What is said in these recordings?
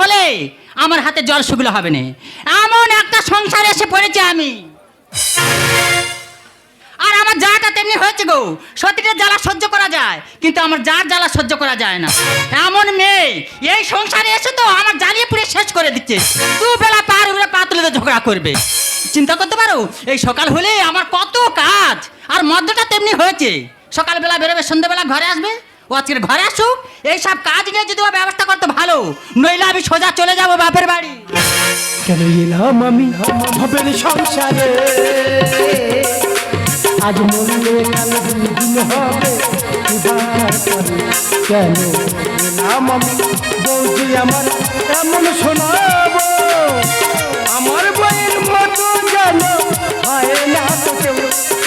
হলে আমার হাতে জল শুকলো হবে না। এমন একটা সংসার এসে পড়েছি আমি। আর আমার যাটা তেমনি হয়েছে গো। সতীটা জ্বালা সহ্য করা যায়, কিন্তু আমার যার জ্বালা সহ্য করা যায় না। এমন মেয়ে, এই সংসারে এসে তো আমার জ্বালিয়ে পুড়ে শেষ করে দিচ্ছে। দু বেলা পার উপরে পা তুলে ঝগড়া করবে। চিন্তা করতে পারো, এই সকাল হলে আমার কত কাজ, আর মদ্যটা তেমনি হয়েছে। সকালবেলা বেরোবে, সন্ধ্যাবেলা ঘরে আসবে। ও আজকের ঘরে আসুক এইসব কাজ নিয়ে যদি ও ব্যবস্থা করতে নইলে আমি সোজা চলে যাব বাপের বাড়ি। কেন এলাম আমি ভবের সংসারে? আজ মরলে কাল দিন হবে কেন এলাম আমি? বৌদি আমার এমন শোনাবো, আমার বইয়ের মতো যেন হয় না তো কেউ।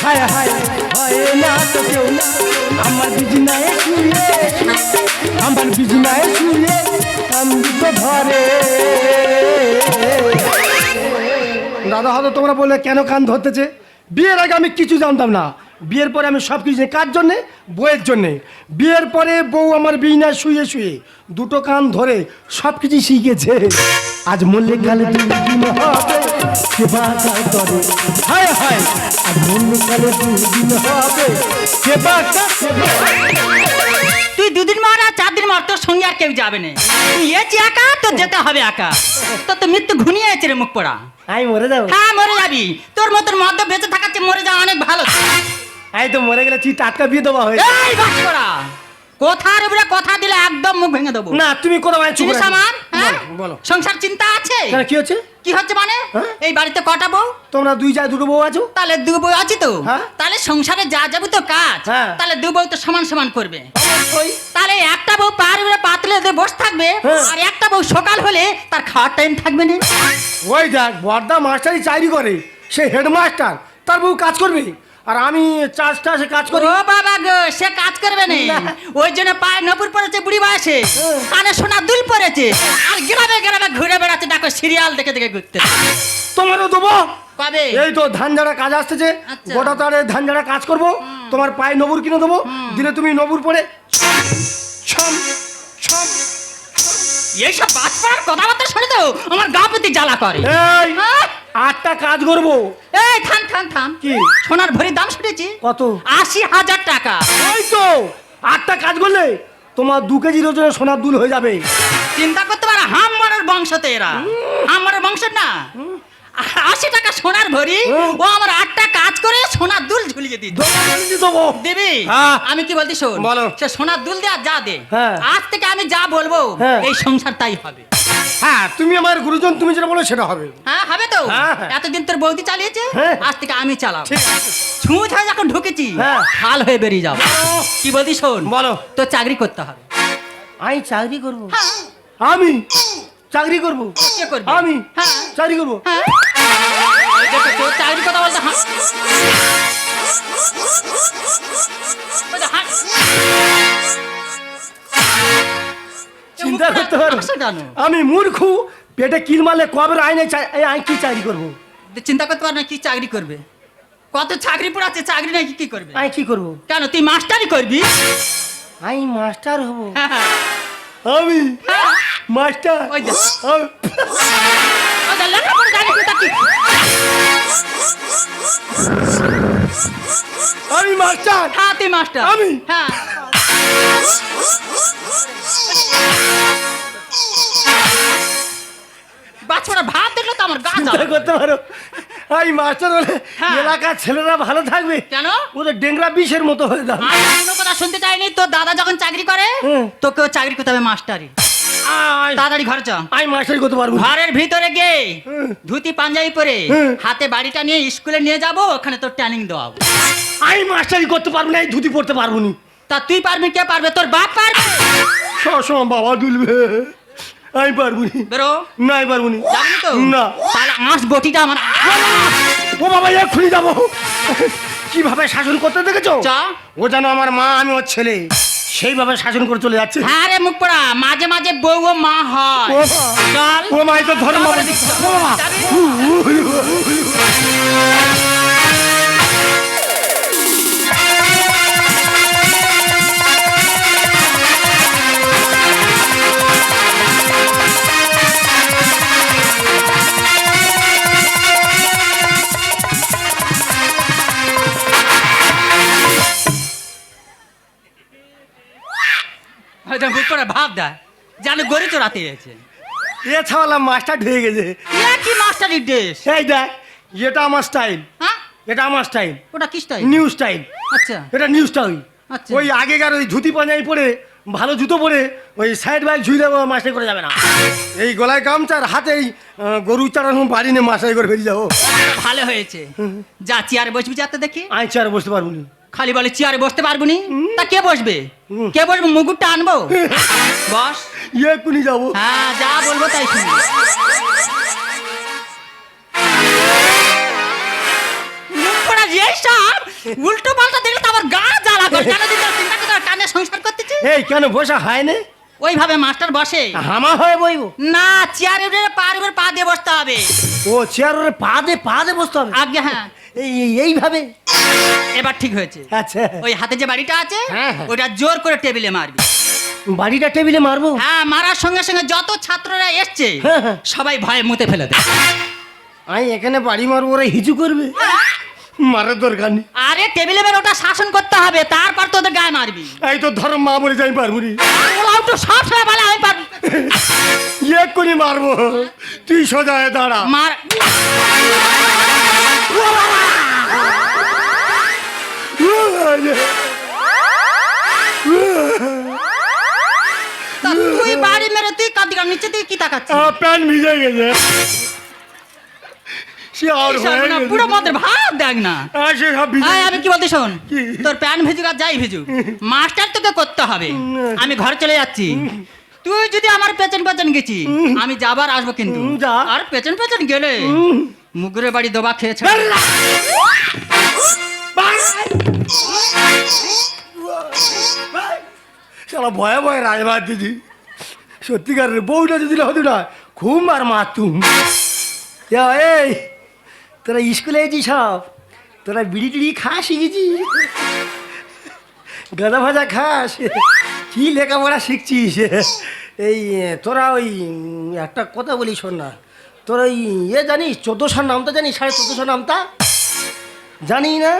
হায় হায়, হয় না তো কেউ। না আমার বিজনায় শুয়ে, আমার বিজনায় শুয়ে দাদা হয়তো তোমরা বললে কেন কান ধরতেছে? বিয়ের আগে আমি কিছু জানতাম না। বিয়ের পরে আমি সব কিছু। কার জন্যে? বউয়ের জন্যে। বিয়ের পরে বউ আমার বিনায় শুয়ে শুয়ে দুটো কান ধরে সব কিছু শিখেছে। আজ মল্লিক কালে দুই দিন হবে কে বাধা করে। হায় হায়, আজ মল্লিক কালে দুই দিন হবে কে বাধা তুই দুদিন মার আর চার দিন মার তোর সঙ্গে আর কেউ যাবে না। তুই এছি একা তো যেতে হবে একা। তোর তো মৃত্যু ঘুনিয়ে আছে রে মুখ পড়া। আমি মরে যাব। হ্যাঁ মরে যাবি। তোর মতন মদ্য বেঁচে থাকার চেয়ে মরে যাওয়া অনেক ভালো। এই তো মরে গেলে তুই টাটকা বিয়ে দেওয়া হয়েছে। এই বাস করা কথার উপরে কথা দিলে একদম মুখ ভেঙে দেবো। না তুমি কোথাও চুপ আমার হ্যাঁ? বলো, সংসার চিন্তা আছে? কেন কি হচ্ছে? কি হচ্ছে মানে? হ্যাঁ? এই বাড়িতে কটা বউ? তোমরা দুই যা দুটো বউ আছো? তাহলে দু বউ আছে তো। হ্যাঁ? তাহলে সংসারে যা যাবে তো কাজ। হ্যাঁ। তাহলে দু বউ তো সমান সমান করবে। তাহলে একটা বউ পার উপরে পাতলে দিয়ে বসে থাকবে। আর একটা বউ সকাল হলে তার খাওয়ার টাইম থাকবে না। ওই দেখ বর্দা মাস্টারই চাকরি করে সে হেডমাস্টার তার বউ কাজ করবে। আর আমি চাষটা সে কাজ করি। ও বাবা গো সে কাজ করবে না। না। ওই জন্য পায়ে নপুর পড়েছে বুড়ি বয়সে। হ্যাঁ। কানে সোনা দুল পড়েছে। আর গ্রামে গ্রামে ঘুরে বেড়াচ্ছে দেখো সিরিয়াল দেখে দেখে ঘুরতে। তোমারও দেবো? কবে? এই তো ধান ঝাড়া কাজ আসতেছে। আচ্ছা। গোটা তারে ধান ঝাড়া কাজ করব। তোমার পায়ে নবুর কিনে দেবো। দিলে তুমি নবুর পরে ছম ছম এইসব বাজপাড়ার কথাবার্তা শুনে তো আমার গা প্রতি জ্বালা করে। এই আহ! আটটা কাজ করব। এই থাম থাম থাম। কি? সোনার ভরির দাম শুনেছি। কত? আশি হাজার টাকা। ওই তো আটটা কাজ করলে তোমার দু কেজির ওজনে সোনার দুল হয়ে যাবে। চিন্তা করতে পারো হামমারের বংশতে এরা। হামমারের বংশের না? আশি টাকা সোনার ভরি ও আমার আটটা কাজ করে সোনার দুল ঝুলিয়ে দিয়ে দেবো হ্যাঁ। আমি কি বলছি শোন বলো। সে সোনার দুল দে আর যা দে হ্যাঁ। আজ থেকে আমি যা বলব হ্যাঁ। এই সংসার তাই হবে হ্যাঁ তুমি আমার গুরুজন তুমি যেটা বলো সেটা হবে হ্যাঁ হবে তো। এতদিন তোর বৌদি চালিয়েছে। আজ থেকে আমি চালাবো ছুঁচ হয়ে যখন ঢুকেছি। হাল হয়ে বেরিয়ে যাব কি বলছি শোন বলো। তো চাকরি করতে হবে আমি চাকরি করব আমি চাকরি করব। কে করবে? আমি। হ্যাঁ। চাকরি করব। হ্যাঁ। তোর চাকরি কথা বলতে হ্যাঁ হ্যাঁ। চিন্তা করতে পারো। আমি মূর্খ। পেটে কিল মারলে কবে আইনে আমি কি চাকরি করব? চিন্তা করতে পার না কি চাকরি করবে। কত চাকরি পড়াচ্ছে চাকরি নাকি কি করবে? আমি কি করব? কেন তুই মাস্টারই করবি? আমি মাস্টার হব। হ্যাঁ, হ্যাঁ। আমি? হ্যাঁ। মাস্টার ওই যে। আমি- লেখাপড়া জানি না কি? আমি মাস্টার হ্যাঁ তুই মাস্টার আমি? হ্যাঁ বাচ্চারা ভাত দেখলে তো আমার গা চিন্তা জ্বালা। করতে পারো আমি মাস্টার হলে হ্যাঁ। এলাকার ছেলেরা ভালো থাকবে কেন ওদের ডেংরা বিষের মতো হয়ে যাবে আমি কোনো কথা শুনতে চাইনি তোর দাদা যখন চাকরি। তোকেও চাকরি করতে হবে মাস্টারি। তাড়াতাড়ি ঘরে চ। আমি মাস্টারি করতে পারব ঘরের ভিতরে গিয়ে ধুতি পাঞ্জাবি পরে। হাতে বাড়িটা নিয়ে স্কুলে নিয়ে যাব ওখানে তোর ট্রেনিং দেওয়াবো। আমি মাস্টারি করতে পারব না এই ধুতি পড়তে পারব না। তা তুই পারবি কে পারবে? তোর বাপ পারবে? সবসময় বাবা তুলবে আমি পারব না। বেরো। না আমি পারব না। যাবি তো? না। তাহলে আঁশ বটিটা আমার ও বাবা এক্ষুনি যাব। কীভাবে শাসন করতে দেখেছ? চ। ও যেন আমার মা আমি ওর ছেলে। সেইভাবে শাসন করে চলে যাচ্ছে। হ্যাঁ রে মুখ পড়া মাঝে মাঝে বউ ও মা হয়। ও মা। চল। ও মা এই তো ধর্ম দেয় যেন গড়ি চড়াতে গেছে এ ছাওয়ালা মাস্টার ঢুকে গেছে। এ কি মাস্টারি ড্রেস এই দেখ এটা আমার স্টাইল হ্যাঁ? এটা আমার স্টাইল ওটা কি স্টাইল নিউ স্টাইল আচ্ছা। এটা নিউ স্টাইল আচ্ছা। ওই আগেকার ওই ধুতি পাঞ্জাবি পরে ভালো জুতো পরে ওই সাইড বাইক ঝুলে মাস্টার করে যাবে না। এই গলায় গামছার হাতেই গরু চালানো বাড়ি নিয়ে মাস্টার করে ফেলে যাব। ভালো হয়েছে। যা চেয়ারে বসবি যাতে দেখি। আমি চেয়ারে বসতে পারব না। খালি বলে চেয়ারে বসতে পারব নি? তা কে বসবে। কে বসবে? মুগুরটা আনব? বস। এক্ষুনি যাব। হ্যাঁ যা বলব তাই এইসব উল্টো পাল্টা দেখলে তো গা জ্বালা করে। কেন দিতে চিন্তা করে টানে সংসার করতেছি এই কেন বসা হয় না? ওইভাবে মাস্টার বসে। হামা হয়ে বইবো। না চেয়ারে উঠে পার উপর পা দিয়ে বসতে হবে। ও চেয়ারের পা দে পা দে বসতে হবে? আগে হ্যাঁ। এই এই- এইভাবে? এবার ঠিক হয়েছে। আচ্ছা। ওই হাতে যে বাড়িটা আছে হ্যাঁ, হ্যাঁ। ওটা জোর করে টেবিলে মারবি। বাড়িটা টেবিলে মারবো? হ্যাঁ মারার সঙ্গে সঙ্গে যত ছাত্ররা এসছে হ্যাঁ, হ্যাঁ। সবাই ভয়ে মুতে ফেলে দেয়। আমি এখানে বাড়ি মারবো ওরা হিজু করবে। মারার দরকার নেই। আরে টেবিলে বের ওটা শাসন করতে হবে তারপর তোদের গায়ে মারবি। এই তো ধরো মা বলে যাই পারব নি। তো সব সময় বলে আমি পারব এক্ষুনি মারবো। তুই সোজা হয়ে দাঁড়া। মার। তা নিচে তুই কি তাকাচ্ছিস? প্যান্ট ভিজে গেছে। হয়ে। পুরো মদের ভাব দেখ না। আমি কি বলতে শোন? তোর প্যান ভেজুক আর যাই ভেজুক। মাস্টার তোকে করতে হবে। আমি ঘরে চলে যাচ্ছি। তুই যদি আমার পেছন পেছন গেছি আমি যাবার আসব কিন্তু। আর পেছন পেছন গেলে? মুগুরের বাড়ি দোবা খেয়েছে শালা ভয়ে ভয়ে রাজবাদ দিদি। সত্যিকারের বউটা যদি হতো না খুব আর মারতুম। এ, এই তোরা স্কুলে গেছি সব? তোরা বিড়ি টিড়ি খাস শিখেছি গাঁদা ভাজা খাস? কী লেখাপড়া শিখছিস? এই তোরা ওই একটা কথা বলি শোন না। তোরা ওই ইয়ে জানিস চোদ্দোশোর নামটা জানিস? সাড়ে চোদ্দোশোর নামটা? জানি না?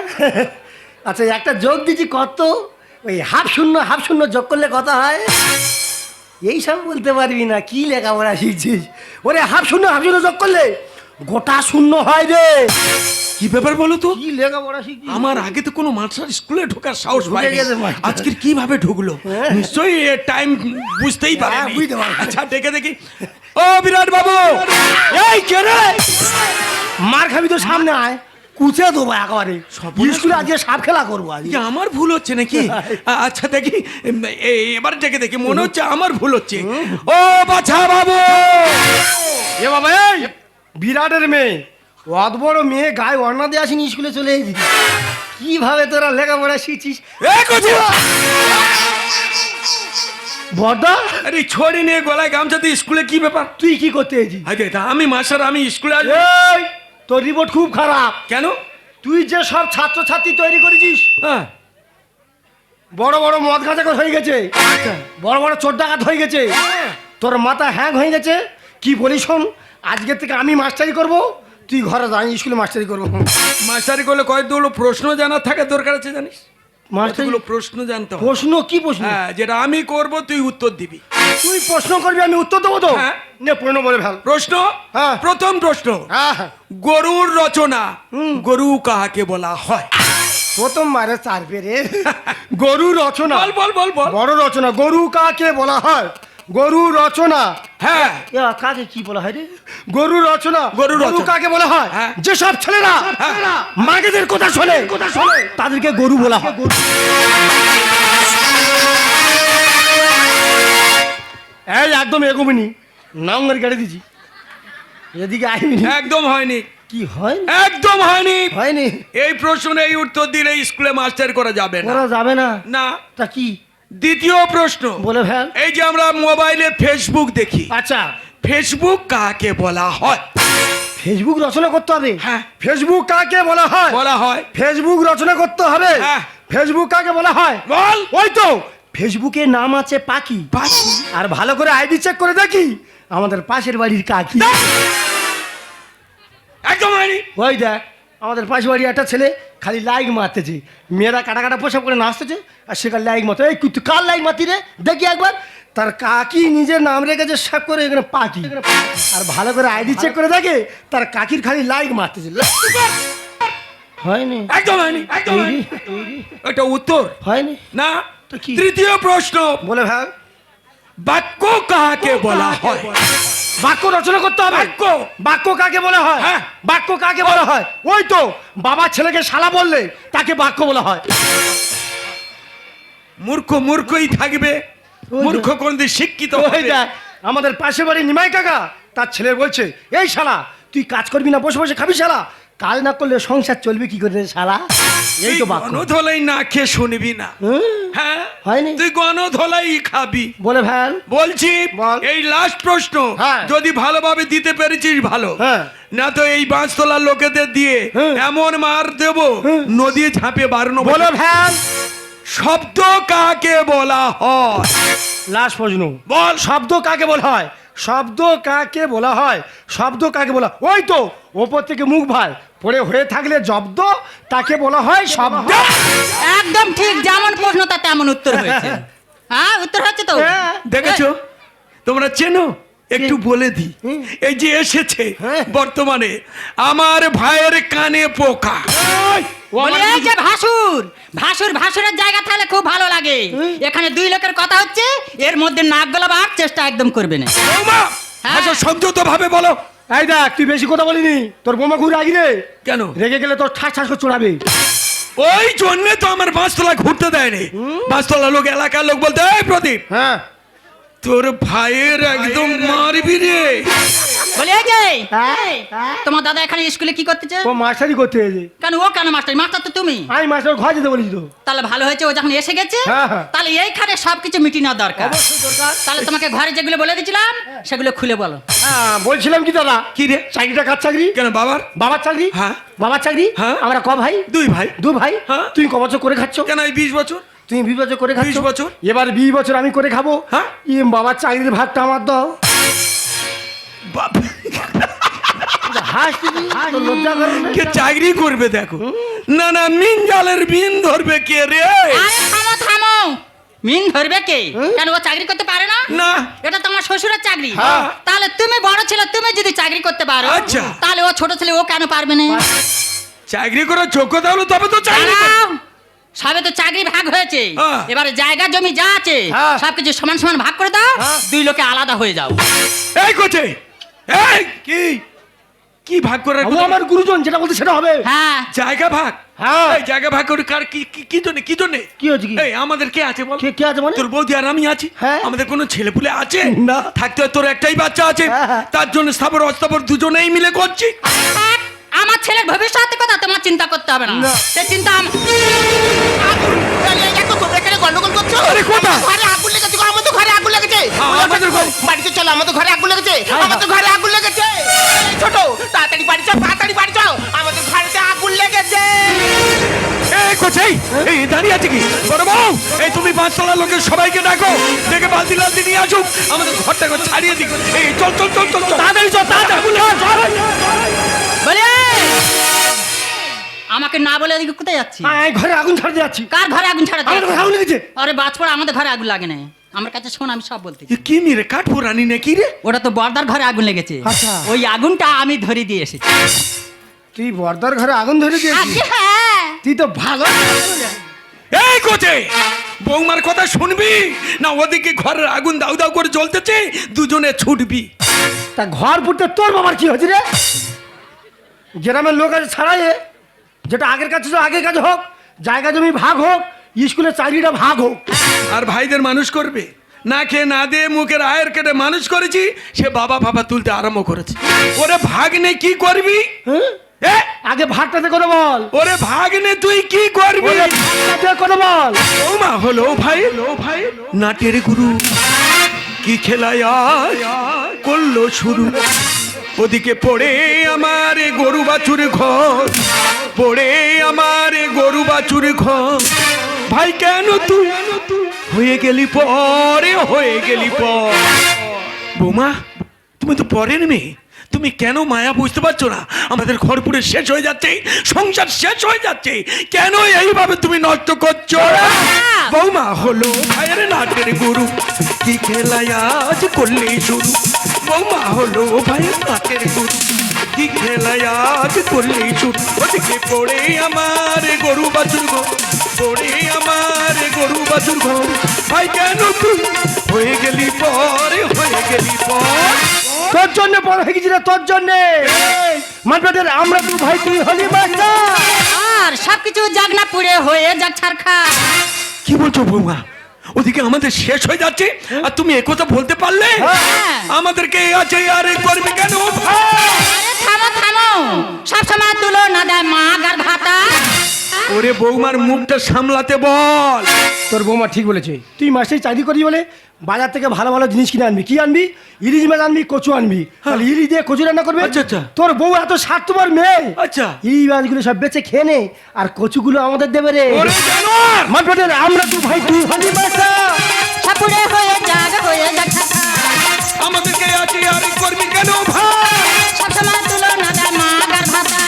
আচ্ছা একটা যোগ দিচ্ছি কত? ওই হাফ শূন্য হাফ শূন্য যোগ করলে কথা হয়? এই সব বলতে পারবি না কি লেখাপড়া শিখছিস? ওরে হাফ শূন্য হাফ শূন্য যোগ করলে গোটা শূন্য হয় রে। কি ব্যাপার বলো তো? কি লেখাপড়া শিখছিস? আমার আগে তো কোনো মাস্টার স্কুলে ঢোকার সাহস মাস্টার। আজকের কীভাবে ঢুকলো? হ্যাঁ। নিশ্চয়ই টাইম বুঝতেই পারে হ্যাঁ, বুঝতে পারবে। আচ্ছা ডেকে দেখি। ও বিরাট বাবু! এই কে রে? মার খাবি তো সামনে আয়। কুচে দেবো একেবারে। স্কুলে আজকে সাপ খেলা করব আজ কি আমার ভুল হচ্ছে নাকি? আচ্ছা দেখি এবার ডেকে দেখি মনে হচ্ছে আমার ভুল হচ্ছে। ও বাছা বাবু! এ বাবা এই! বিরাটের মেয়ে। অত বড় মেয়ে গায়ে অর্ণা দিয়ে আসিনি স্কুলে চলে এসেছি। কীভাবে তোরা লেখাপড়া শিখছিস? এ আরে ছড়ি নিয়ে গলায় গামছা দিয়ে স্কুলে কি ব্যাপার? তুই কি করতে এসেছিস? আমি মাস্টার আমি স্কুলে আসব। তোর রিপোর্ট খুব খারাপ। কেন? তুই যে সব ছাত্রছাত্রী তৈরি করেছিস হ্যাঁ। বড় বড় মদ গাঁজা হয়ে গেছে বড় বড় চোর ডাকাত হয়ে গেছে তোর মাথা হ্যাং হয়ে গেছে কি বলি শোন আজকের থেকে আমি মাস্টারি করব তুই ঘরে দাঁড়িয়ে স্কুলে মাস্টারি করব। মাস্টারি করলে কয়েকগুলো প্রশ্ন জানার থাকে দরকার আছে জানিস? কতগুলো প্রশ্ন জানতে হবে। প্রশ্ন কি প্রশ্ন? হ্যাঁ যেটা আমি করব তুই উত্তর দিবি। তুই প্রশ্ন করবি আমি উত্তর দেবো তো? হ্যাঁ। নে প্রশ্ন বলে প্রশ্ন? হ্যাঁ। প্রথম প্রশ্ন। হ্যাঁ। হ্যাঁ। গরুর রচনা। গরু কাহাকে বলা হয়? প্রথম মারে চার পেরে। গরু রচনা। বল বল বল বল। বড় রচনা। গরু কাকে বলা হয়? গরু রচনা। হ্যাঁ। কাকে কি বলা হয় রে? গরু রচনা। গরু রচনা। কাকে বলা হয়? হ্যাঁ। যেসব ছেলেরা মাগেদের কথা শোনে কথা শোনে তাদেরকে গরু বলা হয়। এই একদম এগোমিনি নাঙ্গের গাড়ি দিছি এদিকে আইনি একদম হয়নি। কি হয়? একদম হয়নি। হয়নি? এই প্রশ্নে এই উত্তর দিলে স্কুলে মাস্টার করা যাবে না। ওরা যাবে না? না। তা কি? দ্বিতীয় প্রশ্ন। বলে ফেল। এই যে আমরা মোবাইলে ফেসবুক দেখি। আচ্ছা। ফেসবুক কাকে বলা হয়? ফেসবুক রচনা করতে হবে। হ্যাঁ। ফেসবুক কাকে বলা হয়? বলা হয়। ফেসবুক রচনা করতে হবে। হ্যাঁ। ফেসবুক কাকে বলা হয়? বল। ওই তো। ফেসবুকে নাম আছে পাখি। পাখি। আর ভালো করে আইডি চেক করে দেখি আমাদের পাশের বাড়ির কাকি। একদম ওই দেখ। আমাদের পাশের বাড়ির একটা ছেলে খালি লাইক মারতেছে। মেয়েরা কাটা কাটা পোশাক করে নাচতেছে আর সে কাল লাইক মারতে এই তুই কার লাইক মারতি রে? দেখি একবার। তার কাকি নিজের নাম রেখেছে সব করে এখানে পাকি আর ভালো করে আইডি চেক করে দেখে তার কাকির খালি লাইক মারতেছে। হয়নি। একদম হয়নি একদম হয়নি। উত্তর। হয়নি। না তো কি? তৃতীয় প্রশ্ন। বলে ভাই বাক্য কাকে বলা হয়? বাক্য রচনা করতে হবে। বাক্য। বাক্য কাকে বলা হয়? হ্যাঁ। বাক্য কাকে বলা হয়? ওই তো বাবা ছেলেকে শালা বললে তাকে বাক্য বলা হয়। মূর্খ মূর্খই থাকবে। মূর্খ কোনদিন শিক্ষিত ওই হবে। দেখ আমাদের পাশে বাড়ি নিমাই কাকা তার ছেলে বলছে এই শালা তুই কাজ করবি না বসে বসে খাবি শালা? কাজ না করলে সংসার চলবে কি করে সারা? এই তো গণধলাই না খেয়ে শুনবি না। হ্যাঁ? হয়নি? তুই গণধলাই খাবি। বলে ভ্যান বলছি বল। এই লাস্ট প্রশ্ন। হ্যাঁ। যদি ভালোভাবে দিতে পেরেছিস ভালো। হ্যাঁ। না তো এই বাঁশতলার লোকেদের দিয়ে। এমন মার দেব নদী ঝাঁপে বাড়ানো বলে। ভ্যান শব্দ কাকে বলা হয়? লাস্ট প্রশ্ন। বল। শব্দ কাকে বলা হয়? শব্দ কাকে বলা হয়? শব্দ কাকে বলা ওই তো ওপর থেকে মুখ ভাই পরে হয়ে থাকলে জব্দ তাকে বলা হয় শব্দ। একদম ঠিক যেমন প্রশ্ন তা তেমন উত্তর হয়েছে। হ্যাঁ উত্তর হচ্ছে তো? হ্যাঁ, দেখেছ? তোমরা চেনো? একটু বলে দি। এই যে এসেছে হ্যাঁ। বর্তমানে আমার ভাইয়ের কানে পোকা। বলে এই যে ভাসুর ভাসুর ভাসুরের জায়গা থাকলে খুব ভালো লাগে। এখানে দুই লোকের কথা হচ্ছে এর মধ্যে নাক গলাবার চেষ্টা একদম করবে না। বৌমা হ্যাঁ। আচ্ছা সংযত ভাবে বলো। এই দেখ তুই বেশি কথা বলিনি। তোর বোমা ঘুরে আগি রে। কেন? রেগে গেলে তোর ঠাস ঠাস করে চড়াবে ওই জন্য তো আমার বাঁশতলা ঘুরতে দেয়নি। বাঁশতলা লোক এলাকার লোক বলতে এই প্রদীপ হ্যাঁ। তোর ভাইয়ের একদম মারবি রে। বলে এই যে হ্যাঁ? তোমার দাদা এখানে স্কুলে কি করতেছে? ও মাস্টারি করতে এসে। কেন ও কেন মাস্টার? মাস্টার তো তুমি। আমি মাস্টার ঘর যেতে বলিস তো। তাহলে ভালো হয়েছে ও যখন এসে গেছে হ্যাঁ, হ্যাঁ। তাহলে এইখানে সবকিছু মিটি নেওয়া দরকার। তাহলে তোমাকে ঘরে যেগুলো বলে দিয়েছিলাম সেগুলো খুলে বলো। হ্যাঁ বলছিলাম কি দাদা? কি রে? চাকরিটা কার চাকরি? কেন বাবার? বাবার চাকরি? হ্যাঁ। বাবার চাকরি? হ্যাঁ। আমরা ক ভাই? দুই ভাই। দু ভাই? হ্যাঁ। তুই ক বছর করে খাচ্ছ? কেন এই বিশ বছর? তুমি বিশ বছর করে খাচ্ছ? 20 বছর। এবার বিশ বছর আমি করে খাব? হ্যাঁ। ই বাবার চাকরির ভাগটা আমার দাও। কে চাকরি করবে দেখো। না না মিন জালের মিন ধরবে কে রে? থামো থামো। মিন ধরবে কে? কেন ও চাকরি করতে পারে না? না। এটা তোমার শ্বশুরের চাকরি। হ্যাঁ। তাহলে তুমি বড় ছেলে তুমি যদি চাকরি করতে পারো আচ্ছা। তাহলে ও ছোট ছেলে ও কেন পারবে না? চাকরি করার যোগ্যতা হলো তবে তো চাকরি। সবে তো চাকরি ভাগ হয়েছে। হ্যাঁ। এবারে জায়গা জমি যা আছে হ্যাঁ। সবকিছু সমান সমান ভাগ করে দাও। দুই লোকে আলাদা হয়ে যাও। এই কোচে এই কি? কি ভাগ ও কথা? আমার গুরুজন যেটা বলতে সেটা হবে। হ্যাঁ। জায়গা ভাগ? হ্যাঁ। এই জায়গা ভাগ করে কার কি কি- কি জন্য কি জন্য? কি হয়েছে কি? এই আমাদের কে আছে বল? কে কে আছে মানে? তোর বৌদি আর আমি আছি। হ্যাঁ। আমাদের কোনো ছেলে পুলে আছে? না। থাকতে হয় তোর একটাই বাচ্চা আছে। হ্যাঁ, হ্যাঁ। তার জন্য স্থাবর অস্থাবর দুজনেই মিলে করছি। আমার ছেলের ভবিষ্যতের কথা তোমার চিন্তা করতে হবে না। না। সে চিন্তা আম- গন্ডগোল করছ? আরে? ঘরে আগুন লেগেছে। আগুন লেগেছে। হ্যাঁ, আমাদের ঘরে- বাড়িতে চলো আমাদের ঘরে আগুন লেগেছে। আমাদের ঘরে আগুন লেগেছে। ছোট তাড়াতাড়ি বাড়ি যাও তাড়াতাড়ি বাড়ি যাও। আমাদের ঘরেতে আগুন লেগেছে। এই কোচে এই দাঁড়িয়ে আছে কি? বড় বউ এই তুমি পাঁচতলা লোকের সবাইকে ডাকো। দেখে বালতি লালতি নিয়ে আসুক। আমাদের ঘরটা একবার ছাড়িয়ে দিক। এই চল চল চল চল চল। তাড়াতাড়ি চল তাড়াতাড়ি বলে আমাকে না বলে এদিকে কোথায় যাচ্ছি ঘরে আগুন ছাড়তে যাচ্ছি। কার ঘরে আগুন ছাড়া ঘরে আগুন লেগেছে। আরে বাজপড়া আমাদের ঘরে আগুন লাগে না। আমার কাছে শোন আমি সব বলতে কি মেরে কাঠপুর রানী নাকি রে? ওটা তো বর্দার ঘরে আগুন লেগেছে। আচ্ছা। ওই আগুনটা আমি ধরে দিয়ে এসেছি। তুই বর্দার ঘরে আগুন ধরে দিয়েছিস? আগে হ্যাঁ। তুই তো ভালো এই কোচে বৌমার কথা শুনবি? না ওদিকে ঘরের আগুন দাউ দাউ করে জ্বলতেছে দুজনে ছুটবি। তা ঘর পুড়তে তোর বাবার কি হয়েছে রে? গ্রামের লোক আছে ছাড়াই যেটা আগের কাছে তো আগের কাছে হোক জায়গা জমি ভাগ হোক স্কুলের চাকরিটা ভাগ হোক। আর ভাইদের মানুষ করবে? না খেয়ে না দিয়ে মুখের আয়ের কেটে মানুষ করেছি সে বাবা বাবা তুলতে আরম্ভ করেছে। ওরে ভাগ্নে কি করবি? হ্যাঁ? আগে ভাগটাতে করে বল। ওরে ভাগ্নে তুই কি করবি? করে বল। বৌমা হলো ভাই লো ভাই নাটের গুরু। কি খেলায় করল শুরু। ওদিকে পড়ে আমার গরু বাছুর ঘর পড়ে আমার গরু বাছুর ঘর। ভাই, কেন তুই? হয়ে গেলি পরে, হয়ে গেলি পর। বৌমা, তুমি তো পরের মেয়ে। তুমি কেন মায়া বুঝতে পারছ না? আমাদের ঘর পুরে শেষ হয়ে যাচ্ছে, সংসার শেষ হয়ে যাচ্ছে। কেন এইভাবে তুমি নষ্ট করছ? বৌমা, হলো ভাইয়ের নাটের গুরু। কি খেলায় আজ করলে শুরু? বৌমা, হলো ভাইয়ের নাটের গুরু। কি খেলায় আজ করলে শুরু ওদিকে পড়ে আমার গরু বাছুর ঘর। পড়ে আমার গরু বাছুর ঘর। ভাই কেন তুই? হয়ে গেলি পরে হয়ে গেলি পর। তোর জন্য বড় হয়ে গেছি তোর জন্য। মানবেদের আমরা দু ভাই তুই হলি মাস্টার আর সবকিছু জাগনা পুড়ে হয়ে যাক ছারখা কি বলছো বৌমা? ওদিকে আমাদের শেষ হয়ে যাচ্ছে। আর তুমি একথা বলতে পারলে? হ্যাঁ। আমাদেরকে আছে আর করবে কেন? আরে থামো থামো। সব সময় তুলো না দেয় মা গার ভাতা। ওরে বৌমার মুখটা সামলাতে বল। তোর বৌমা ঠিক বলেছে। তুই মাসে চাকরি করি বলে বাজার থেকে ভালো ভালো জিনিস কিনে আনবি। কি আনবি? ইলিশ মাছ আনবি কচু আনবি। তাহলে ইলিশ দিয়ে কচু রান্না করবে? আচ্ছা, আচ্ছা। তোর বউ এত স্বার্থ স্বার্থপর মেয়ে। আচ্ছা। ইলিশ মাছগুলো সব বেচে খেয়ে নে আর কচুগুলো আমাদের দেবে রে। আমরা দু ভাই তুই হলি মাস্টার সব হয়ে যাক হয়ে যাক আমাদেরকে আছে আর করবি কেন ভাই? সব সময় তুলো না দেয় মা গার ভাতা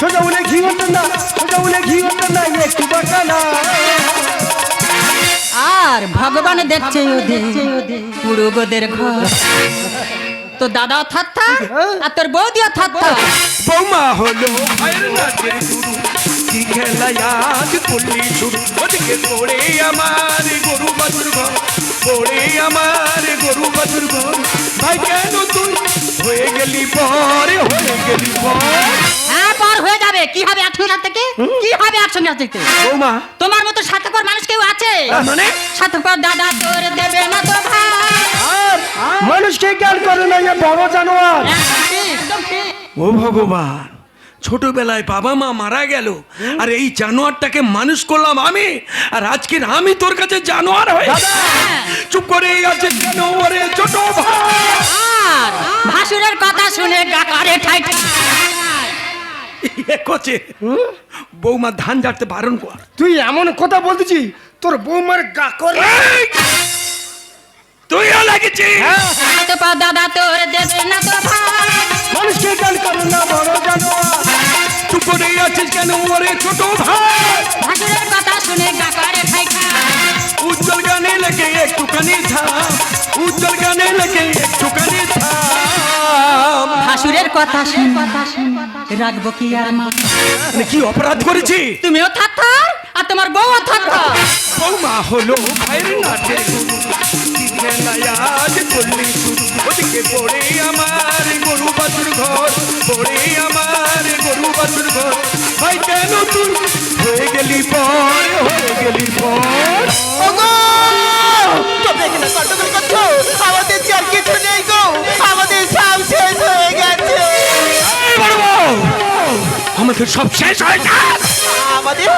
সোজা উলে ঘি না সোজা উলে ঘি না একটু বাঁকা না। আর ভগবান দেখছে ওদের ঘর। তো দাদা থাত্তা আর তোর বৌদিও থাত্তা বৌমা হলো ভাইয়ের নাচের গুরু। কি খেলায় আজ করলি শুরু? ওদিকে পড়ে আমার গরু বাছুর ঘর। পড়ে আমার গরু বাছুর ঘর। ভাই কেন তুই হয়ে গেলি পরে হয়ে গেলি পর? হ্যাঁ পর হয়ে যাবে। কি হবে থেকে? কি হবে একসঙ্গে বৌমা। তোমার মতো স্বার্থপর মানুষ কেউ আছে? মানে? স্বার্থপর দাদা তোর দেবে না তো ভাই। আর মানুষকে জ্ঞান করে না বড় জানোয়ার। একদম ঠিক। ও ভগবান ছোটবেলায় বাবা মা মারা গেল আর এই জানোয়ারটাকে মানুষ করলাম আমি আর আজকের আমি তোর কাছে জানোয়ার হয়ে চুপ করে আছে কেন ওরে ছোট ভাই। ভাসুরের কথা শুনে গাকারে ঠাই ঠাই। এ করছে? বৌমা ধান ঝাড়তে বারণ কর। তুই এমন কথা বলতেছি তোর বৌমার গা করে! তুইও লাগেছিস? স্বার্থপর দাদা তোর দেবে না তো মানুষকে জ্ঞান করে না বড় করে আছিস কেন ওরে ছোট ভাই? কথা শুনে গাকারে ঠাই ঠাই। উজ্জ্বল গানে লেগে একটুখানি থাম উজ্জ্বল গানে লেগে একটুখানি থাম ভাসুরের কথা শুন রাখব কি আর মা? মানে কি অপরাধ করেছি? তুমিও থাকতার আর তোমার বউও থাকতার বৌমা হলো ভাইয়ের গুরু আজ করলি ওদিকে পড়ে আমার গরু বাছুর ঘর। পড়ে আমার গরু বাছুর ঘর। ভাই কেন তুই? হয়ে গেলি পর হয়ে গেলি পর। ওগো! তোমরা এখানে করছ? আমাদের কিছু নেই গো। আমাদের সব শেষ হয়ে আমাদের সব শেষ হয়ে যায় আমাদের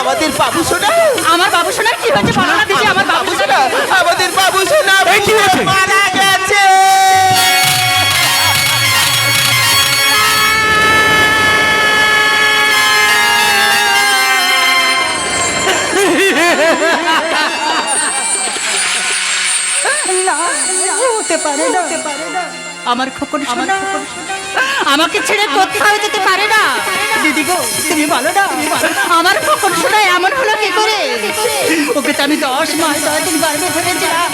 আমাদের বাবু সোনা। আমার বাবু শোনার কি হয়েছে? বলো না দিদি আমার বাবু শোনা আমাদের বাবু সোনা এই কি হয়েছে? মারা গেছে। হতে পারে না। আমার খোকন শোনা আমাকে ছেড়ে কোথাও যেতে পারে না। দিদি গো তুমি বলো না আমার খোকন শোনা এমন হলো কি করে? ওকে তো আমি দশ মাস দশ দিন গর্বে ধরেছিলাম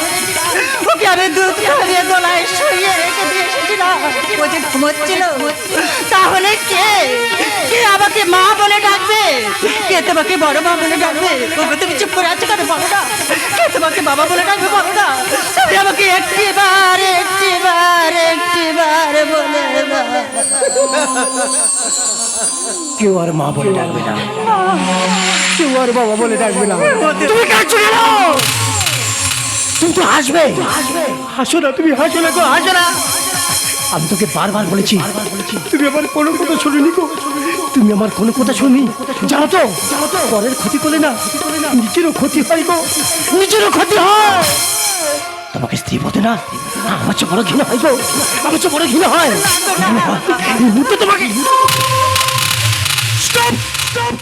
ওকে আমি দুধ খাইয়ে গলায় শুয়ে রেখে দিয়ে এসেছিলাম। ও যে ঘুমোচ্ছিল। তাহলে কে? কে আমাকে মা বলে ডাকবে? কে তোমাকে বড় মা বলে ডাকবে? ওকে তুমি চুপ করে আছো কেন? বলো না। তোমাকে বাবা বলে ডাকবে বলো কেউ আর মা বলে ডাকবে না। কেউ আর বাবা বলে ডাকবে না। তুমি কেন তুমি তো হাসবে। হাসো না, তুমি হাসো না গো হাসো না। আমি তোকে বারবার বলেছি, তুমি আমার কোনো কথা শুনিনি গো। তুমি আমার কোনো কথা শুনি। জানো তো, পরের ক্ষতি করে না, নিজেরও ক্ষতি হয় গো। নিজেরও ক্ষতি হয়। তোমাকে স্ত্রী বলতে না, আমার চেয়ে বড় ঘৃণা হয় গো। আমার চেয়ে বড় ঘৃণা হয়। তোমাকে স্টপ স্টপ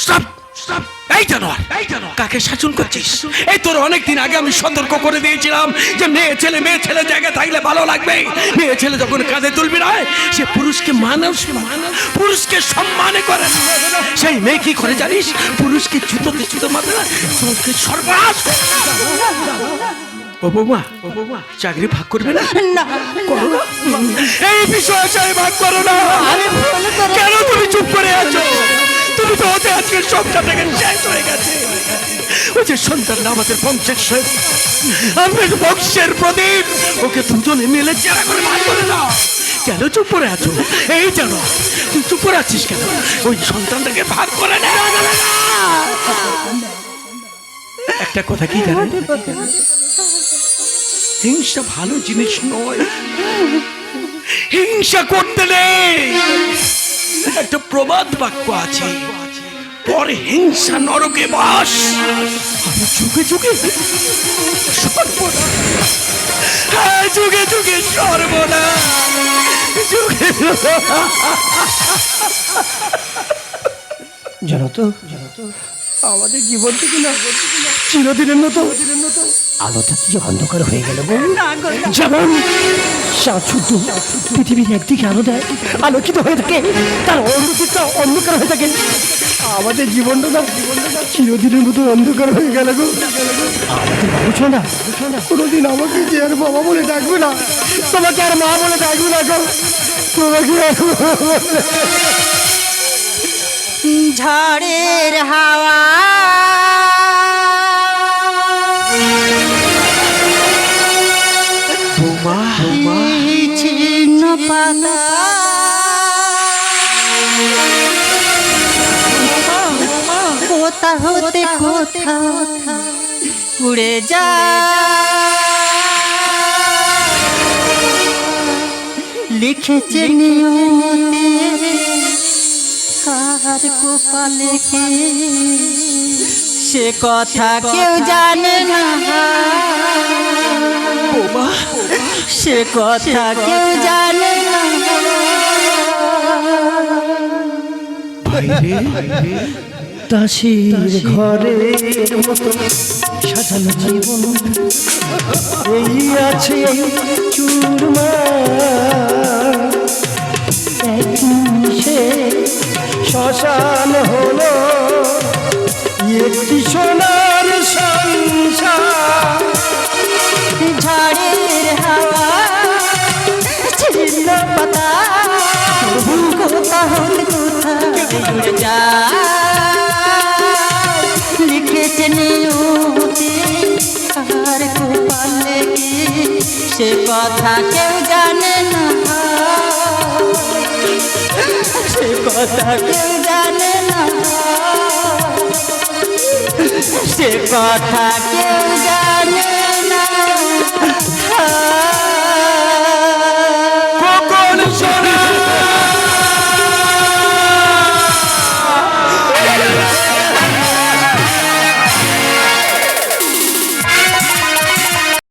স্টপ এই জানোয়ার এই জানোয়ার। কাকে শাসন করছিস? এই তোর অনেকদিন আগে আমি সতর্ক করে দিয়েছিলাম যে মেয়ে ছেলে মেয়ে ছেলে জায়গায় থাকলে ভালো লাগবে। মেয়ে ছেলে যখন কাঁধে তুলবি না সে পুরুষকে মানুষ পুরুষকে সম্মানে করে না। সেই মেয়ে কি করে জানিস? পুরুষকে জুতোতে জুতো মারে সর্বনাশ ও বৌমা ও বৌমা চাকরি ভাগ করবে না? করো না এই বিষয়ে চাই ভাগ করো না। কেন তুমি চুপ করে আছো? তুমি তো ওতে আজকে সংসারটাকে শেষ হয়ে গেছে। ওই যে সন্তান আমাদের বংশের শেষ আমাদের বংশের প্রদীপ। ওকে দুজনে মিলে চেরা করে ভাগ করে দাও। কেন চুপ করে আছো? এই যেন। তুই চুপ করে আছিস কেন? ওই সন্তানটাকে ভাগ করে না। একটা কথা কি জানেন? হিংসা ভালো জিনিস নয়। হিংসা করতে নেই। একটা প্রবাদ বাক্য আছে। পরে হিংসা নরকে বাস। আমি যুগে যুগে হ্যাঁ, যুগে যুগে সর্বনা যুগে জানো তো জানো তো। আমাদের জীবন থেকে না? চিরদিনের মতো। আলোটা যে অন্ধকার হয়ে গেল গো। যেমন শুদ্ধ পৃথিবীর একদিকে আলো দেয় আলোকিত হয়ে থাকে তার অন্যদিকটা অন্ধকার হয়ে থাকে। আমাদের জীবনটা না চিরদিনের মতো অন্ধকার হয়ে গেল গো। আমাদের বুঝো না কোনোদিন আমাকে যে আর বাবা বলে ডাকবে না তোমাকে আর মা বলে ডাকবে না গো। তোমাকে ঝড়ের হাওয়া উড়ে যা। লিখেছে নিয়তে। কার কপালে কি? সে কথা কেউ জানে না। সে কথা কেউ জানে না। দাসীর ঘরের মতো। সাজানো জীবন। এই আছে চুরমা। সে শ্মশান হলো একটি সোনার সে কথা কেউ জানে না সে কথা কেউ জানে না সে কথা কেউ